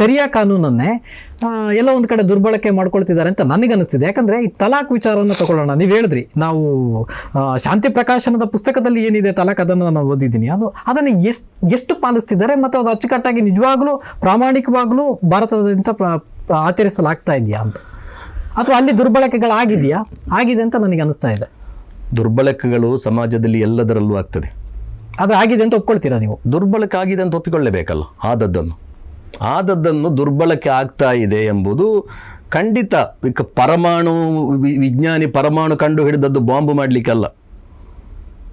Sharia ಕಾನೂನನ್ನೇ ಎಲ್ಲ ಒಂದು ಕಡೆ ದುರ್ಬಳಕೆ ಮಾಡ್ಕೊಳ್ತಿದ್ದಾರೆ ಅಂತ ನನಗನ್ನಿಸ್ತಿದೆ. ಯಾಕಂದರೆ ಈ ತಲಾಖ್ ವಿಚಾರವನ್ನು ತಗೊಳ್ಳೋಣ. ನೀವು ಹೇಳಿದ್ರಿ ನಾವು ಶಾಂತಿ ಪ್ರಕಾಶನದ ಪುಸ್ತಕದಲ್ಲಿ ಏನಿದೆ ತಲಾಖ್ ಅದನ್ನು ನಾನು ಓದಿದ್ದೀನಿ. ಅದು ಅದನ್ನು ಎಷ್ಟು ಎಷ್ಟು ಪಾಲಿಸ್ತಿದ್ದಾರೆ ಮತ್ತು ಅದು ಅಚ್ಚುಕಟ್ಟಾಗಿ ನಿಜವಾಗ್ಲೂ ಪ್ರಾಮಾಣಿಕವಾಗ್ಲೂ ಭಾರತದಿಂದ ಆಚರಿಸಲಾಗ್ತಾ ಇದೆಯಾ ಅಂತ? ಅಥವಾ ಅಲ್ಲಿ ದುರ್ಬಳಕೆಗಳಾಗಿದೆಯಾ ಆಗಿದೆ ಅಂತ ನನಗೆ ಅನಿಸ್ತಾ ಇದೆ. ದುರ್ಬಳಕೆಗಳು ಸಮಾಜದಲ್ಲಿ ಎಲ್ಲದರಲ್ಲೂ ಆಗ್ತದೆ. ಅದು ಆಗಿದೆ ಅಂತ ಒಪ್ಕೊಳ್ತೀರಾ ನೀವು? ದುರ್ಬಳಕೆ ಆಗಿದೆ ಅಂತ ಒಪ್ಪಿಕೊಳ್ಳೇಬೇಕಲ್ಲ ಆದದ್ದನ್ನು. ಆದದ್ದನ್ನು ದುರ್ಬಳಕೆ ಆಗ್ತಾ ಇದೆ ಎಂಬುದು ಖಂಡಿತ ಪರಮಾಣು ವಿಜ್ಞಾನಿ ಪರಮಾಣು ಕಂಡು ಹಿಡಿದದ್ದು ಬಾಂಬ್ ಮಾಡಲಿಕ್ಕಲ್ಲ.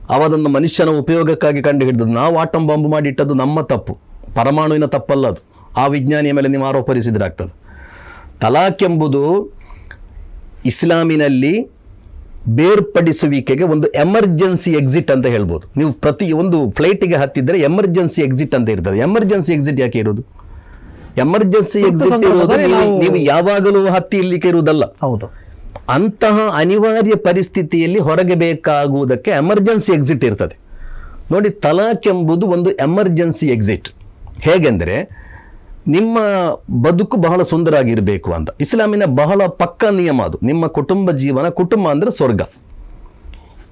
ಅವದನ್ನು ಮನುಷ್ಯನ ಉಪಯೋಗಕ್ಕಾಗಿ ಕಂಡು ಹಿಡಿದದ್ದು ನಾವು ಆಟಂ ಬಾಂಬ್ ಮಾಡಿ ಇಟ್ಟದ್ದು ನಮ್ಮ ತಪ್ಪು. ಪರಮಾಣುವಿನ ತಪ್ಪಲ್ಲ ಅದು. ಆ ವಿಜ್ಞಾನಿಯ ಮೇಲೆ ನೀವು ಆರೋಪರಿಸಿದ್ರಾಗ್ತದೆ ತಲಾಕ್ ಎಂಬುದು ಇಸ್ಲಾಮಿನಲ್ಲಿ ಬೇರ್ಪಡಿಸುವಿಕೆಗೆ ಒಂದು ಎಮರ್ಜೆನ್ಸಿ ಎಕ್ಸಿಟ್ ಅಂತ ಹೇಳ್ಬೋದು. ನೀವು ಪ್ರತಿ ಒಂದು ಫ್ಲೈಟಿಗೆ ಹತ್ತಿದ್ರೆ ಎಮರ್ಜೆನ್ಸಿ ಎಕ್ಸಿಟ್ ಅಂತ ಇರ್ತದೆ. ಎಮರ್ಜೆನ್ಸಿ ಎಕ್ಸಿಟ್ ಯಾಕೆ ಇರೋದು? ಎಮರ್ಜೆನ್ಸಿ ಎಕ್ಸಿಟ್ ನೀವು- ಯಾವಾಗಲೂ ಹತ್ತಿ ಇಲ್ಲಿಕ್ಕೆ ಇರುವುದಲ್ಲ. ಹೌದು. ಅಂತಹ ಅನಿವಾರ್ಯ ಪರಿಸ್ಥಿತಿಯಲ್ಲಿ ಹೊರಗೆ ಬೇಕಾಗುವುದಕ್ಕೆ ಎಮರ್ಜೆನ್ಸಿ ಎಕ್ಸಿಟ್ ಇರ್ತದೆ. ನೋಡಿ ತಲಾಕ್ ಎಂಬುದು ಒಂದು ಎಮರ್ಜೆನ್ಸಿ ಎಕ್ಸಿಟ್. ಹೇಗೆಂದರೆ ನಿಮ್ಮ ಬದುಕು ಬಹಳ ಸುಂದರ ಆಗಿರಬೇಕು ಅಂತ. ಇಸ್ಲಾಮಿನ ಬಹಳ ಪಕ್ಕ ನಿಯಮ ಅದು. ನಿಮ್ಮ ಕುಟುಂಬ ಜೀವನ ಕುಟುಂಬ ಅಂದರೆ ಸ್ವರ್ಗ.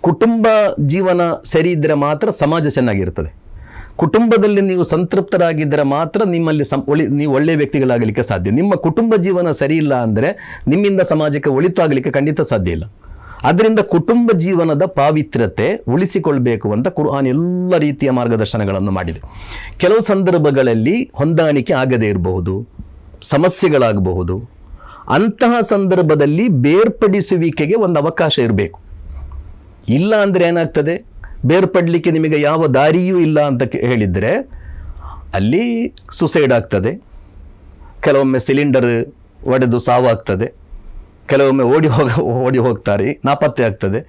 ಕುಟುಂಬ ಜೀವನ ಸರಿ ಇದ್ದರೆ ಮಾತ್ರ ಸಮಾಜ ಚೆನ್ನಾಗಿರ್ತದೆ. ಕುಟುಂಬದಲ್ಲಿ ನೀವು ಸಂತೃಪ್ತರಾಗಿದ್ದರೆ ಮಾತ್ರ ನಿಮ್ಮಲ್ಲಿ ಸಂ ಒಳಿ ನೀವು ಒಳ್ಳೆಯ ವ್ಯಕ್ತಿಗಳಾಗಲಿಕ್ಕೆ ಸಾಧ್ಯ. ನಿಮ್ಮ ಕುಟುಂಬ ಜೀವನ ಸರಿ ಇಲ್ಲ ಅಂದರೆ ನಿಮ್ಮಿಂದ ಸಮಾಜಕ್ಕೆ ಒಳಿತಾಗಲಿಕ್ಕೆ ಖಂಡಿತ ಸಾಧ್ಯ ಇಲ್ಲ. ಅದರಿಂದ ಕುಟುಂಬ ಜೀವನದ ಪಾವಿತ್ರ್ಯತೆ ಉಳಿಸಿಕೊಳ್ಬೇಕು ಅಂತ ಕುರ್ಆನ್ ಎಲ್ಲ ರೀತಿಯ ಮಾರ್ಗದರ್ಶನಗಳನ್ನು ಮಾಡಿದೆ. ಕೆಲವು ಸಂದರ್ಭಗಳಲ್ಲಿ ಹೊಂದಾಣಿಕೆ ಆಗದೇ ಇರಬಹುದು, ಸಮಸ್ಯೆಗಳಾಗಬಹುದು. ಅಂತಹ ಸಂದರ್ಭದಲ್ಲಿ ಬೇರ್ಪಡಿಸುವಿಕೆಗೆ ಒಂದು ಅವಕಾಶ ಇರಬೇಕು. ಇಲ್ಲ ಅಂದರೆ ಏನಾಗ್ತದೆ? ಬೇರ್ಪಡಲಿಕ್ಕೆ ನಿಮಗೆ ಯಾವ ದಾರಿಯೂ ಇಲ್ಲ ಅಂತ ಹೇಳಿದರೆ ಅಲ್ಲಿ ಸುಸೈಡ್ ಆಗ್ತದೆ. ಕೆಲವೊಮ್ಮೆ ಸಿಲಿಂಡರ್ ಒಡೆದು ಸಾವಾಗ್ತದೆ. ಕೆಲವೊಮ್ಮೆ ಓಡಿ ಹೋಗ, ಓಡಿ ಹೋಗ್ತಾರೆ, ನಾಪತ್ತೆ ಆಗ್ತದೆ.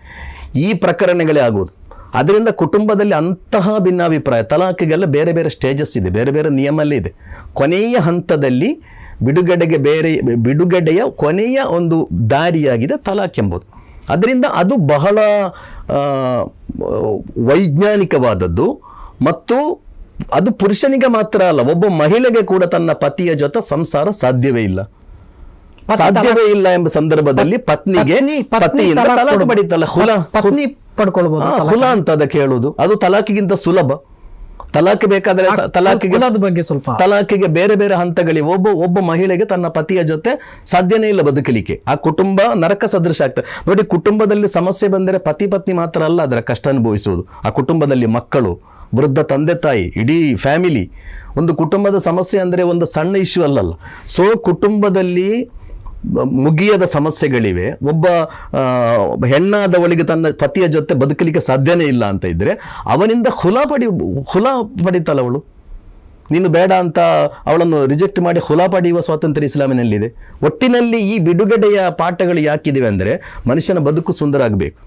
ಈ ಪ್ರಕರಣಗಳೇ ಆಗುವುದು. ಅದರಿಂದ ಕುಟುಂಬದಲ್ಲಿ ಅಂತಹ ಭಿನ್ನಾಭಿಪ್ರಾಯ ತಲಾಖಿಗೆಲ್ಲ ಬೇರೆ ಬೇರೆ ಸ್ಟೇಜಸ್ ಇದೆ, ಬೇರೆ ಬೇರೆ ನಿಯಮಲ್ಲೇ ಇದೆ. ಕೊನೆಯ ಹಂತದಲ್ಲಿ ಬಿಡುಗಡೆಗೆ ಬೇರೆ, ಬಿಡುಗಡೆಯ ಕೊನೆಯ ಒಂದು ದಾರಿಯಾಗಿದೆ ತಲಾಖ್ ಎಂಬುದು. ಅದರಿಂದ ಅದು ಬಹಳ ವೈಜ್ಞಾನಿಕವಾದದ್ದು ಮತ್ತು ಅದು ಪುರುಷನಿಗೆ ಮಾತ್ರ ಅಲ್ಲ ಒಬ್ಬ ಮಹಿಳೆಗೆ ಕೂಡ ತನ್ನ ಪತಿಯ ಜೊತೆ ಸಂಸಾರ ಸಾಧ್ಯವೇ ಇಲ್ಲ. ಸಾಧ್ಯವೇ ಇಲ್ಲ ಎಂಬ ಸಂದರ್ಭದಲ್ಲಿ ಪತ್ನಿಗೆ ಪತ್ನಿ ಪತ್ನಿ ಪತಿಯಿಂದ ಹುಲ ಆ, ಹುಲ ಅಂತ. ಅದಕ್ಕೆ ಹೇಳುದು ಅದು ತಲಾಖಿಗಿಂತ ಸುಲಭ. ತಲಾಖ್ ಬೇಕಾದ್ರೆ ತಲಾಖಿಗೆ ಬಗ್ಗೆ ಸ್ವಲ್ಪ. ತಲಾಖಿಗೆ ಬೇರೆ ಬೇರೆ ಹಂತಗಳಿವೆ. ಒಬ್ಬ ಒಬ್ಬ ಮಹಿಳೆಗೆ ತನ್ನ ಪತಿಯ ಜೊತೆ ಸಾಧ್ಯನೇ ಇಲ್ಲ ಬದುಕಲಿಕ್ಕೆ. ಆ ಕುಟುಂಬ ನರಕ ಸದೃಶ ಆಗ್ತದೆ. ನೋಡಿ ಕುಟುಂಬದಲ್ಲಿ ಸಮಸ್ಯೆ ಬಂದರೆ ಪತಿ ಪತ್ನಿ ಮಾತ್ರ ಅಲ್ಲ ಅದರ ಕಷ್ಟ ಅನುಭವಿಸುವುದು. ಆ ಕುಟುಂಬದಲ್ಲಿ ಮಕ್ಕಳು ವೃದ್ಧ ತಂದೆ ತಾಯಿ ಇಡೀ ಫ್ಯಾಮಿಲಿ ಒಂದು ಕುಟುಂಬದ ಸಮಸ್ಯೆ ಅಂದರೆ ಒಂದು ಸಣ್ಣ ಇಶ್ಯೂ ಅಲ್ಲಲ್ಲ. ಸೊ ಕುಟುಂಬದಲ್ಲಿ ಮುಗಿಯದ ಸಮಸ್ಯೆಗಳಿವೆ. ಒಬ್ಬ ಹೆಣ್ಣಾದವಳಿಗೆ ತನ್ನ ಪತಿಯ ಜೊತೆ ಬದುಕಲಿಕ್ಕೆ ಸಾಧ್ಯನೇ ಇಲ್ಲ ಅಂತ ಇದ್ದರೆ ಅವನಿಂದ ಹುಲ ಪಡಿ, ಹುಲ ಪಡಿತಲ್ಲ ಅವಳು? ನೀನು ಬೇಡ ಅಂತ ಅವಳನ್ನು ರಿಜೆಕ್ಟ್ ಮಾಡಿ ಹುಲ ಪಡೆಯುವ ಸ್ವಾತಂತ್ರ್ಯ ಇಸ್ಲಾಮಿನಲ್ಲಿದೆ. ಒಟ್ಟಿನಲ್ಲಿ ಈ ಬಿಡುಗಡೆಯ ಪಾಠಗಳು ಯಾಕಿದಿವೆ ಅಂದರೆ ಮನುಷ್ಯನ ಬದುಕು ಸುಂದರ ಆಗಬೇಕು.